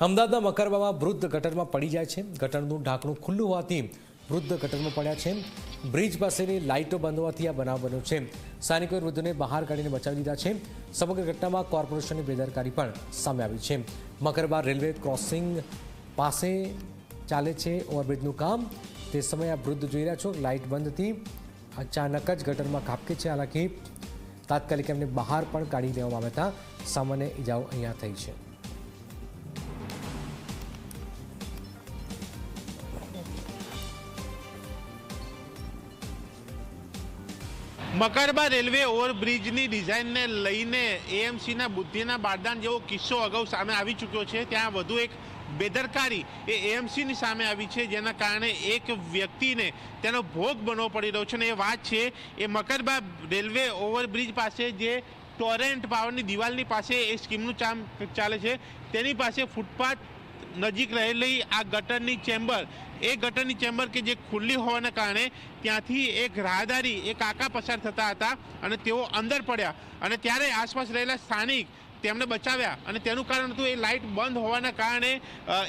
અમદાવાદના મકરબામાં વૃદ્ધ ગટરમાં પડી જાય છે. ગટરનું ઢાંકણું ખુલ્લું હોવાથી વૃદ્ધ ગટરમાં પડ્યા છે. બ્રિજ પાસેની લાઇટો બંધ હોવાથી આ બનાવ બન્યો છે. સ્થાનિકોએ વૃદ્ધને બહાર કાઢીને બચાવી દીધા છે. સમગ્ર ઘટનામાં કોર્પોરેશનની બેદરકારી પણ સામે આવી છે. મકરબા રેલવે ક્રોસિંગ પાસે ચાલે છે ઓવરબ્રિજનું કામ. તે સમયે આ વૃદ્ધ જોઈ રહ્યા છો. લાઇટ બંધ હતી અચાનક જ ગટરમાં ખાબકે છે. હાલાકી તાત્કાલિક એમને બહાર પણ કાઢી દેવામાં આવ્યા હતા. સામાન્ય ઇજાઓ અહીંયા થઈ છે. મકરબા રેલવે ઓવરબ્રિજની ડિઝાઇનને લઈને એએમસીના બુદ્ધિના બારદાન જેવો કિસ્સો અગાઉ સામે આવી ચૂક્યો છે. ત્યાં વધુ એક બેદરકારી એ એએમસીની સામે આવી છે, જેના કારણે એક વ્યક્તિને તેનો ભોગ બનવો પડી રહ્યો છે. અને એ વાત છે, એ મકરબા રેલવે ઓવરબ્રિજ પાસે જે ટોરેન્ટ પાવરની દિવાલની પાસે એ સ્કીમનું કામ ચાલે છે, તેની પાસે ફૂટપાથ નજીક રહેલી આ ગટરની ચેમ્બર, એ ગટરની ચેમ્બર કે જે ખુલ્લી હોવાના કારણે ત્યાંથી એક રાહદારી, એ કાકા પસાર થતા હતા અને તેઓ અંદર પડ્યા અને ત્યારે આસપાસ રહેલા સ્થાનિક તેમને બચાવ્યા અને તેનું કારણ હતું એ લાઇટ બંધ હોવાના કારણે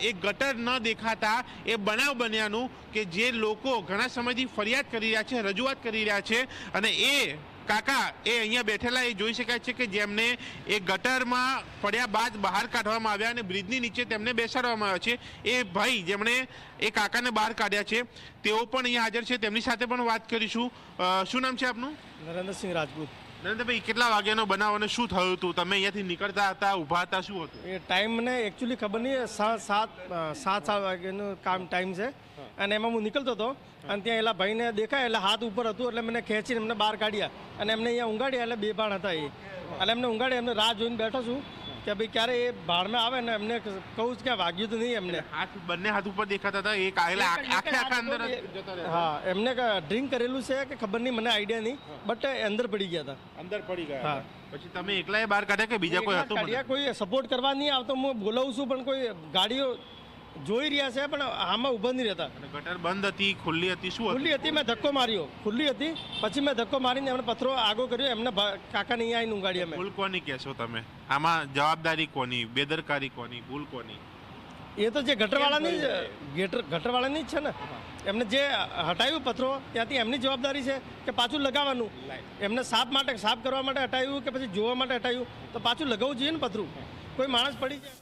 એ ગટર ન દેખાતા એ બનાવ બન્યાનું કે જે લોકો ઘણા સમયથી ફરિયાદ કરી રહ્યા છે, રજૂઆત કરી રહ્યા છે અને એ કાકા, એ અહીંયા બેઠેલા એ જોઈ શકાય છે કે જેમને એ ગટરમાં પડ્યા બાદ બહાર કાઢવામાં આવ્યા અને બ્રિજની નીચે તેમને બેસાડવામાં આવ્યા છે. એ ભાઈ જેમણે એ કાકાને બહાર કાઢ્યા છે, તેઓ પણ અહીંયા હાજર છે. તેમની સાથે પણ વાત કરીશું. શું નામ છે આપનું? નરેન્દ્રસિંહ રાજપૂત. નરેન્દ્રભાઈ કેટલા વાગ્યાનો બનાવ અને શું થયું હતું? તમે અહીંયાથી નીકળતા હતા, ઊભા હતા, શું હતું? એ ટાઈમ મને એકચ્યુઅલી ખબર નહીં સાત સાત સાત સાત વાગ્યાનો કામ ટાઈમ છે. અને એમાં હું નીકળતો હતો અને ત્યાં એલા ભાઈને દેખાય, એટલે હાથ ઉપર હતું, એટલે મને ખેંચીને એમને બહાર કાઢ્યા. અને એમને અહીંયા ઊંઘાડ્યા, એટલે બે ભાણ હતા એ. એટલે એમને ઊંઘાડ્યા, એમને રાહ જોઈને બેઠો છું. કે ભાઈ ક્યારે એ ભાડમાં આવે ને એમને કહું જ કે વાગ્યું તો નહીં એમને. હાથ બંને હાથ ઉપર દેખાતા હતા એક આખે આખા અંદર હા એમને ડ્રિંક કરેલું છે કે ખબર નહીં મને આઈડિયા નહીં બટ અંદર પડી ગયા હતા. અંદર પડી ગયા હા. પછી તમે એકલાએ બહાર કાઢ્યા કે બીજા કોઈ હતો કોઈ સપોર્ટ કરવા નહીં આવતો હું બોલાવું છું પણ કોઈ ગાડીઓ જોઈ રહ્યા છે પણ આમાં ઊભા નહીં રહેતા. ગટર બંધ હતી ખુલ્લી હતી શું ખુલ્લી હતી મેં ધક્કો માર્યો. ખુલ્લી હતી પછી મેં ધક્કો મારીને એમને પથરો આગો કર્યો એમને કાકા નહીં આવીને ઊંઘાડી અમે. ભૂલ કોની કહેશો તમે? આમાં જવાબદારી કોની? બેદરકારી કોની? ભૂલ કોની? એ તો જે ગટરવાળાની જ ગેટર ગટરવાળાની જ છે ને? એમને જે હટાવ્યું પથરો ત્યાંથી એમની જવાબદારી છે કે પાછું લગાવવાનું. એમને સાફ માટે સાફ કરવા માટે હટાવ્યું કે પછી જોવા માટે હટાવ્યું તો પાછું લગાવવું જોઈએ ને પથરું કોઈ માણસ પડી જાય.